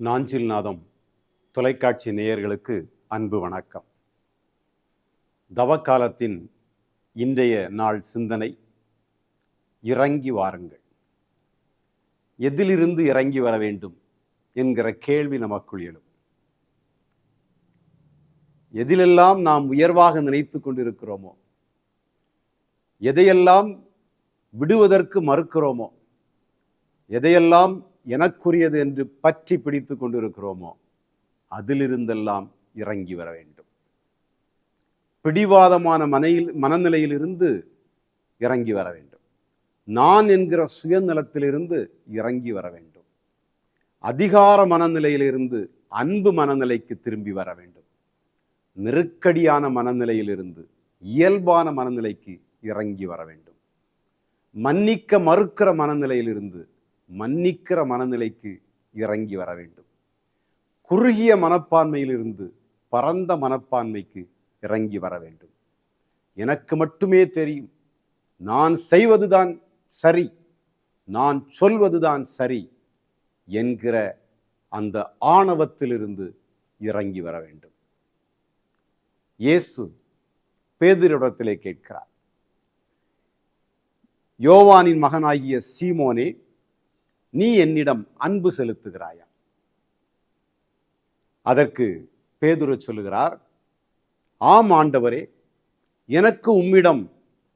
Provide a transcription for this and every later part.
நாஞ்சில் நாதம் தொலைக்காட்சி நேயர்களுக்கு அன்பு வணக்கம். தவக்காலத்தின் இன்றைய நாள் சிந்தனை இறங்கி வாருங்கள். எதிலிருந்து இறங்கி வர வேண்டும் என்கிற கேள்வி நமக்குள் எழும். எதிலெல்லாம் நாம் உயர்வாக நினைத்து கொண்டிருக்கிறோமோ எதையெல்லாம் விடுவதற்கு மறுக்கிறோமோ எதையெல்லாம் எனக்குரியது என்று பற்றி பிடித்து கொண்டிருக்கிறோமோ அதிலிருந்தெல்லாம் இறங்கி வர வேண்டும். பிடிவாதமான மனையில் மனநிலையிலிருந்து இறங்கி வர வேண்டும். நான் என்கிற சுயநலத்திலிருந்து இறங்கி வர வேண்டும். அதிகார மனநிலையிலிருந்து அன்பு மனநிலைக்கு திரும்பி வர வேண்டும். நெருக்கடியான மனநிலையிலிருந்து இயல்பான மனநிலைக்கு இறங்கி வர வேண்டும். மன்னிக்க மறுக்கிற மனநிலையிலிருந்து மன்னிக்கிற மனநிலைக்கு இறங்கி வர வேண்டும். குறுகிய மனப்பான்மையிலிருந்து பரந்த மனப்பான்மைக்கு இறங்கி வர வேண்டும். எனக்கு மட்டுமே தெரியும். நான் செய்வதுதான் சரி. நான் சொல்வதுதான் சரி என்கிற அந்த ஆணவத்திலிருந்து இறங்கி வர வேண்டும். இயேசு பேதிரிடத்திலே கேட்கிறார். யோவானின் மகனாகிய சீமோனே நீ என்னிடம் அன்பு செலுத்துகிறாயா? அதற்கு பேதுரு சொல்லுகிறார் ஆம் ஆண்டவரே எனக்கு உம்மிடம்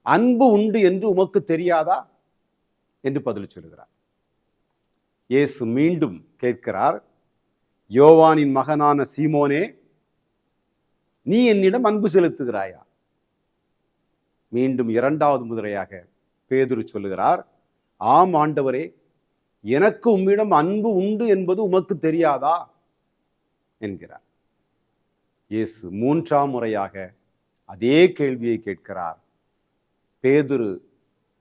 அன்பு உண்டு என்று உமக்கு தெரியாதா? என்று பதில் சொல்லுகிறார். இயேசு மீண்டும் கேட்கிறார் யோவானின் மகனான சீமோனே நீ என்னிடம் அன்பு செலுத்துகிறாயா? மீண்டும் இரண்டாவது முதிரையாக பேதுரு சொல்லுகிறார் ஆம் ஆண்டவரே எனக்கு உம்மிடம் அன்பு உண்டு என்பது உமக்கு தெரியாதா? என்கிறார். இயேசு மூன்றாம் முறையாக அதே கேள்வியை கேட்கிறார். பேதுரு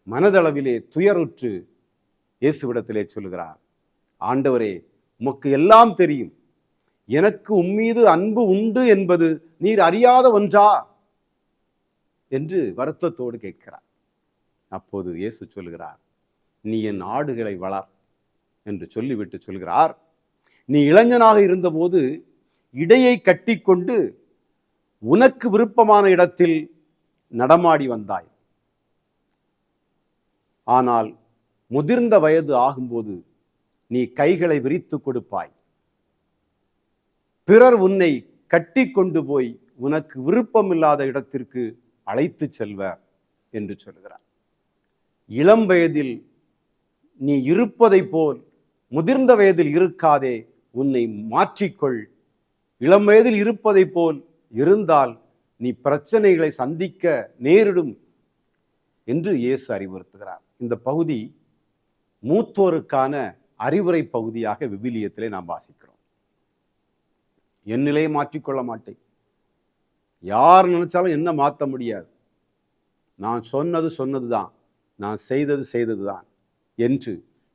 மனதளவிலே துயருற்று இயேசுவிடத்திலே சொல்கிறார் ஆண்டவரே உமக்கு எல்லாம் தெரியும். எனக்கு உம்மீது அன்பு உண்டு என்பது நீர் அறியாத ஒன்றா? என்று வருத்தத்தோடு கேட்கிறார். அப்போது இயேசு சொல்லுகிறார் நீ என் ஆடுகளை வளர். என்று சொல்லிவிட்டு சொல்கிறார். நீ இளைஞனாக இருந்தபோது இடையை கட்டிக்கொண்டு உனக்கு விருப்பமான இடத்தில் நடமாடி வந்தாய். ஆனால் முதிர்ந்த வயது ஆகும்போது நீ கைகளை விரித்து கொடுப்பாய். பிறர் உன்னை கட்டி கொண்டு போய் உனக்கு விருப்பமில்லாத இடத்திற்கு அழைத்து செல்வர் என்று சொல்கிறார். இளம் வயதில் நீ இருப்பதைப் போல் முதிர்ந்த வயதில் இருக்காதே உன்னை மாற்றிக்கொள். இளம் வயதில் இருப்பதைப் போல் இருந்தால் நீ பிரச்சனைகளை சந்திக்க நேரிடும் என்று இயேசு அறிவுறுத்துகிறார். இந்த பகுதி மூத்தோருக்கான அறிவுரை பகுதியாக விவிலியத்திலே நாம் வாசிக்கிறோம். என் நிலையை மாற்றிக்கொள்ள மாட்டேன். யார் நினைச்சாலும் என்ன மாற்ற முடியாது. நான் சொன்னது சொன்னது தான் நான் செய்தது செய்தது தான் என்று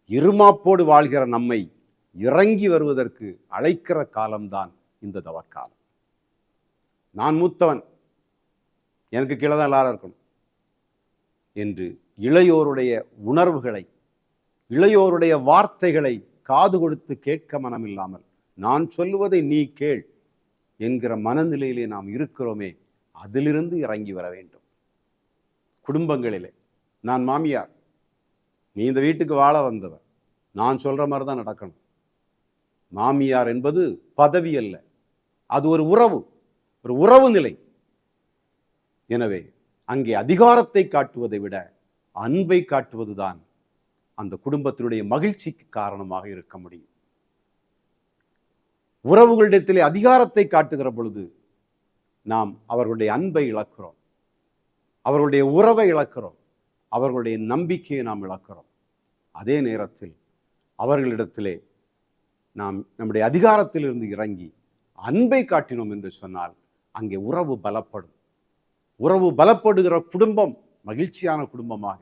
இருமாப்போடு வாழ்கிற நம்மை இறங்கி வருவதற்கு அழைக்கிற காலம்தான் இந்த தவக்காலம். நான் மூத்தவன். எனக்கு கீழே தான் எல்லாரும் இருக்கணும். என்று இளையோருடைய உணர்வுகளை இளையோருடைய வார்த்தைகளை காது கொடுத்து கேட்க மனமில்லாமல் நான் சொல்லுவதை நீ கேள் என்கிற மனநிலையிலே நாம் இருக்கிறோமே அதிலிருந்து இறங்கி வர வேண்டும். குடும்பங்களிலே. நான் மாமியார். நீ இந்த வீட்டுக்கு வாழ வந்தவன். நான் சொல்ற மாதிரி தான் நடக்கணும். மாமியார் என்பது பதவி அல்ல. அது ஒரு உறவு. ஒரு உறவு நிலை. எனவே அங்கே அதிகாரத்தை காட்டுவதை விட அன்பை காட்டுவதுதான் அந்த குடும்பத்தினுடைய மகிழ்ச்சிக்கு காரணமாக இருக்க முடியும். உறவுகளிடத்திலே அதிகாரத்தை காட்டுகிற பொழுது நாம் அவர்களுடைய அன்பை இழக்கிறோம். அவர்களுடைய உறவை இழக்கிறோம். அவர்களுடைய நம்பிக்கையை நாம் இழக்கிறோம். அதே நேரத்தில் அவர்களிடத்திலே நாம் நம்முடைய அதிகாரத்திலிருந்து இறங்கி அன்பை காட்டினோம் என்று சொன்னால் அங்கே உறவு பலப்படும். உறவு பலப்படுகிற குடும்பம் மகிழ்ச்சியான குடும்பமாக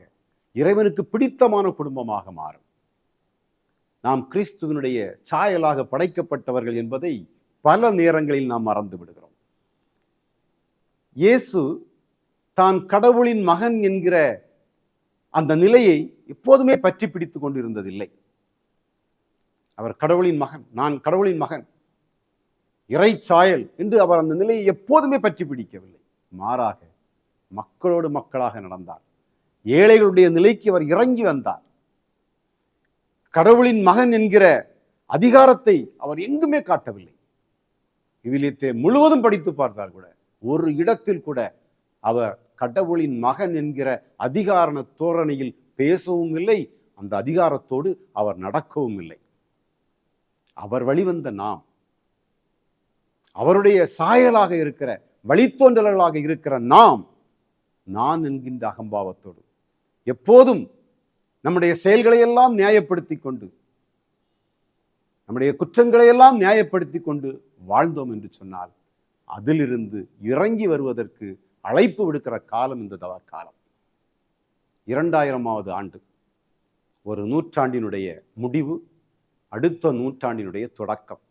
இறைவனுக்கு பிடித்தமான குடும்பமாக மாறும். நாம் கிறிஸ்துவனுடைய சாயலாக படைக்கப்பட்டவர்கள் என்பதை பல நேரங்களில் நாம் மறந்து விடுகிறோம். இயேசு தான் கடவுளின் மகன் என்கிற அந்த நிலையை எப்போதுமே பற்றி பிடித்து கொண்டிருந்ததில்லை. அவர் கடவுளின் மகன் நான் கடவுளின் மகன் இறைச்சாயல் என்று அவர் அந்த நிலையை எப்போதுமே பற்றி பிடிக்கவில்லை. மாறாக மக்களோடு மக்களாக நடந்தார். ஏழைகளுடைய நிலைக்கு அவர் இறங்கி வந்தார். கடவுளின் மகன் என்கிற அதிகாரத்தை அவர் எங்குமே காட்டவில்லை. விவிலியத்தை முழுவதும் படித்து பார்த்தார் கூட. ஒரு இடத்தில் கூட அவர் கடவுளின் மகன் என்கிற அதிகாரண தோரணையில் பேசவும் இல்லை அந்த அதிகாரத்தோடு அவர் நடக்கவும் இல்லை. அவர் வழிவந்த நாம் அவருடைய சாயலாக இருக்கிற வழித்தோன்றல்களாக இருக்கிற நாம் நான் என்கின்ற அகம்பாவத்தோடு எப்போதும் நம்முடைய செயல்களை எல்லாம் நியாயப்படுத்தி கொண்டு நம்முடைய குற்றங்களை எல்லாம் நியாயப்படுத்தி கொண்டு வாழ்ந்தோம் என்று சொன்னால் அதிலிருந்து இறங்கி வருவதற்கு அழைப்பு விடுக்கிற காலம் இந்த தவ காலம். இரண்டாயிரமாவது ஆண்டு ஒரு நூற்றாண்டினுடைய முடிவு அடுத்த நூற்றாண்டினுடைய தொடக்கம்.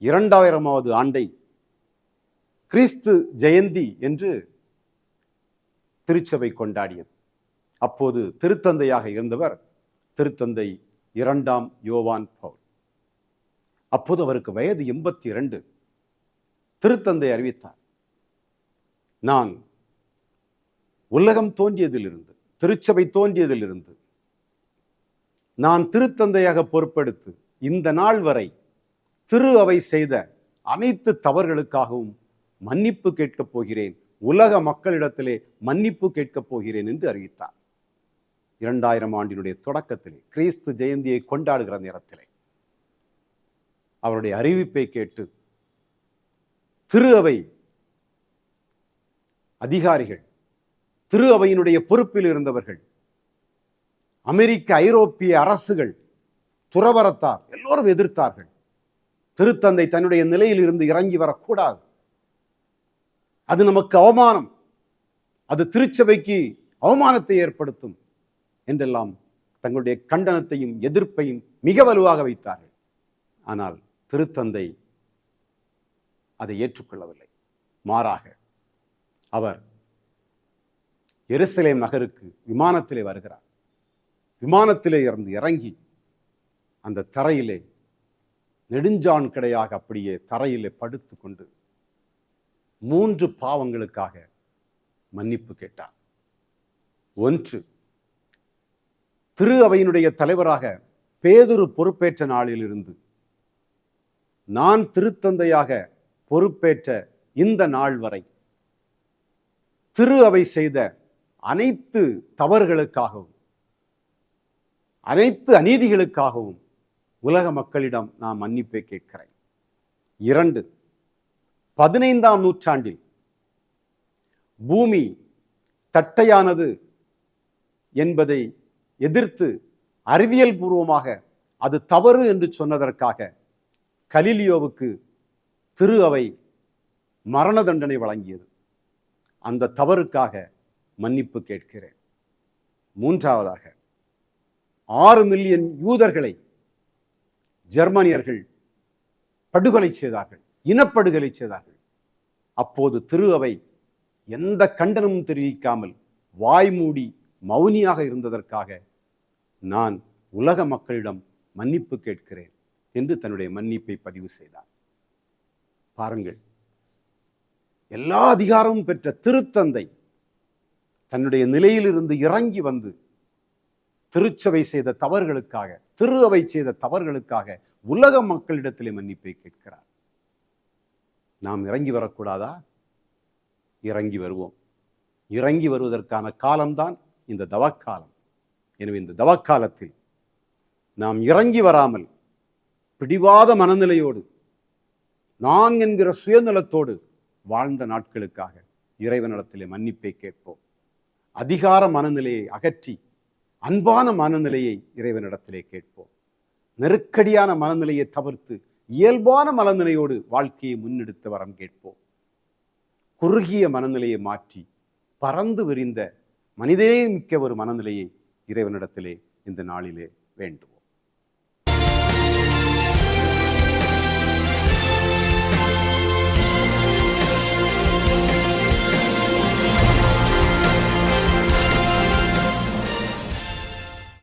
இரண்டாயிரமாவது ஆண்டை கிறிஸ்து ஜெயந்தி என்று திருச்சபை கொண்டாடியது. அப்போது திருத்தந்தையாக இருந்தவர் திருத்தந்தை இரண்டாம் யோவான் பவுல். அப்போது அவருக்கு வயது எண்பத்தி இரண்டு. திருத்தந்தை அறிவித்தார் நான் உலகம் தோன்றியதிலிருந்து திருச்சபை தோன்றியதிலிருந்து நான் திருத்தந்தையாக பொறுப்பெடுத்து இந்த நாள் வரை திரு அவை செய்த அனைத்து தவறுகளுக்காகவும் மன்னிப்பு கேட்கப் போகிறேன். உலக மக்களிடத்திலே மன்னிப்பு கேட்கப் போகிறேன் என்று அறிவித்தார். இரண்டாயிரம் ஆண்டினுடைய தொடக்கத்திலே கிறிஸ்து ஜெயந்தியை கொண்டாடுகிற நேரத்திலே. அவருடைய அறிவிப்பை கேட்டு திரு அவை அதிகாரிகள் திரு அவையினுடைய பொறுப்பில் இருந்தவர்கள் அமெரிக்க ஐரோப்பிய அரசுகள் துறவரத்தார் எல்லோரும் எதிர்த்தார்கள். திருத்தந்தை தன்னுடைய நிலையில் இருந்து இறங்கி வரக்கூடாது. அது நமக்கு அவமானம். அது திருச்சபைக்கு அவமானத்தை ஏற்படுத்தும் என்றெல்லாம் தங்களுடைய கண்டனத்தையும் எதிர்ப்பையும் மிக வலுவாக வைத்தார்கள். ஆனால் திருத்தந்தை அதை ஏற்றுக்கொள்ளவில்லை. மாறாக அவர் எருசலேம் நகருக்கு விமானத்திலே வருகிறார். விமானத்திலே இருந்து இறங்கி அந்த தரையிலே நெடுஞ்சான் கிடையாக அப்படியே தரையிலே படுத்து கொண்டு மூன்று பாவங்களுக்காக மன்னிப்பு கேட்டார். ஒன்று திரு அவையினுடைய தலைவராக பேதுரு பொறுப்பேற்ற நாளிலிருந்து நான் திருத்தந்தையாக பொறுப்பேற்ற இந்த நாள் வரை திரு அவை செய்த அனைத்து தவறுகளுக்காகவும் அனைத்து அநீதிகளுக்காகவும் உலக மக்களிடம் நான் மன்னிப்பை கேட்கிறேன். இரண்டு பதினைந்தாம் நூற்றாண்டில் பூமி தட்டையானது என்பதை எதிர்த்து அறிவியல் பூர்வமாக அது தவறு என்று சொன்னதற்காக கலிலியோவுக்கு திரு அவை மரண தண்டனை வழங்கியது. அந்த தவறுக்காக மன்னிப்பு கேட்கிறேன். மூன்றாவதாக ஆறு மில்லியன் யூதர்களை ஜெர்மனியர்கள் படுகொலை செய்தார்கள் இனப்படுகொலை செய்தார்கள். அப்போது திரு அவை எந்த கண்டனமும் தெரிவிக்காமல் வாய் மூடி மௌனியாக இருந்ததற்காக நான் உலக மக்களிடம் மன்னிப்பு கேட்கிறேன் என்று தன்னுடைய மன்னிப்பை பதிவு செய்தார். பாருங்கள் எல்லா அதிகாரமும் பெற்ற திருத்தந்தை தன்னுடைய நிலையிலிருந்து இறங்கி வந்து திருச்சபை செய்த தவறுகளுக்காக திரு அவை செய்த தவறுகளுக்காக உலக மக்களிடத்திலே மன்னிப்பை கேட்கிறார். நாம் இறங்கி வரக்கூடாதா? இறங்கி வருவோம். இறங்கி வருவதற்கான காலம்தான் இந்த தவக்காலம். எனவே இந்த தவக்காலத்தில் நாம் இறங்கி வராமல் பிடிவாத மனநிலையோடு நான் என்கிற சுயநலத்தோடு வாழ்ந்த நாட்களுக்காக இறைவனிடத்திலே மன்னிப்பை கேட்போம். அதிகார மனநிலையை அகற்றி அன்பான மனநிலையை இறைவனிடத்திலே கேட்போம். நெருக்கடியான மனநிலையை தவிர்த்து இயல்பான மனநிலையோடு வாழ்க்கையை முன்னெடுத்து வரம் கேட்போம். குறுகிய மனநிலையை மாற்றி பறந்து விரிந்த மனிதே மிக்க ஒரு மனநிலையை இறைவனிடத்திலே இந்த நாளிலே வேண்டும்.